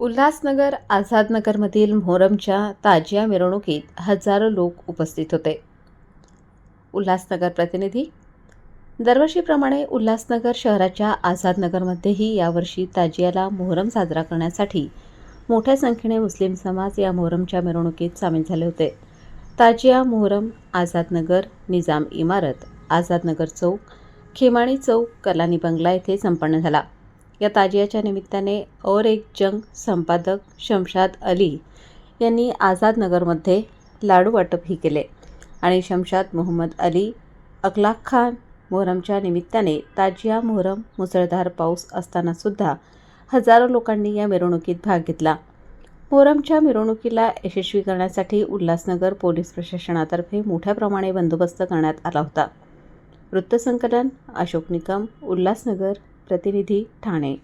उल्हासनगर आझादनगरमधील मोहरमच्या ताजिया मिरवणुकीत हजारो लोक उपस्थित होते. उल्हासनगर प्रतिनिधी दरवर्षीप्रमाणे उल्हासनगर शहराच्या आझादनगरमध्येही यावर्षी ताजियाला मोहरम साजरा करण्यासाठी मोठ्या संख्येने मुस्लिम समाज या मोहरमच्या मिरवणुकीत सामील झाले होते. ताजिया मोहरम आझादनगर निजाम इमारत आझादनगर चौक खेमाणी चौक कलानी बंगला येथे संपन्न झाला. या ताजियाच्या निमित्ताने और एक जंग संपादक शमशाद अली यांनी आझादनगरमध्ये लाडू वाटपही केले. आणि शमशाद मोहम्मद अली अखलाक खान मोहरमच्या निमित्ताने ताजिया मोहरम मुसळधार पाऊस असतानासुद्धा हजारो लोकांनी या मिरवणुकीत भाग घेतला. मोहरमच्या मिरवणुकीला यशस्वी करण्यासाठी उल्हासनगर पोलीस प्रशासनातर्फे मोठ्या प्रमाणे बंदोबस्त करण्यात आला होता. वृत्तसंकलन अशोक निकम उल्हासनगर प्रतिनिधी ठाणे.